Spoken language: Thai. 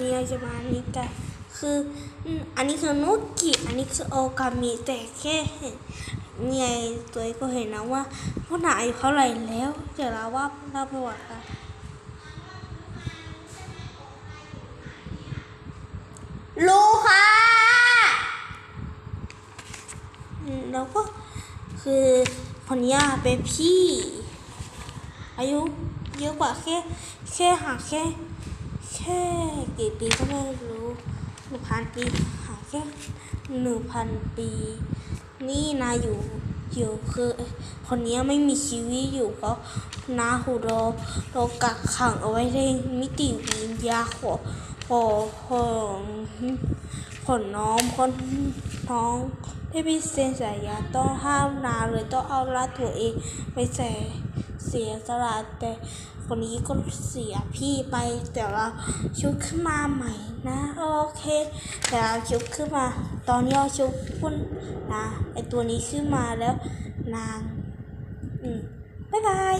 นี้เราจะมาอันนี้กันคืออันนี้คือนุกิอันนี้คือโอกามิแต่แค่เห็นเนี่ยตัวเองก็เห็นนะว่าพวกนายอายเท่าไหร่แล้ว เดี๋ยวเราว่าเล่าประวัติกันรู้ค่ะแล้วก็คือคนนี้เป็นพี่ อายุเยอะกว่าแค่แค่ห่างแค่ แค่กี่ปีก็ไม่รู้หนึ่งพันปีหาแค่หนึ่งพันปี นี่นาอยู่อยู่คือ คนนี้ไม่มีชีวิตอยู่เพราะนาหูโดโดนกักขังเอาไว้ในมิติวิญญาของของของของน้องคนน้องที่พี่เซ็นสัญญาต้องห้ามนาเลยต้องเอาละตัวเองไปใส่เสียสละแต่ คนนี้ก็เสียพี่ไปแต่เราชุบขึ้นมาใหม่นะโอเคแต่เราชุบขึ้นมา ตอนนี้เราชุบพุ่นนะไอตัวนี้ขึ้นมาแล้วนาง อืมบ๊ายบาย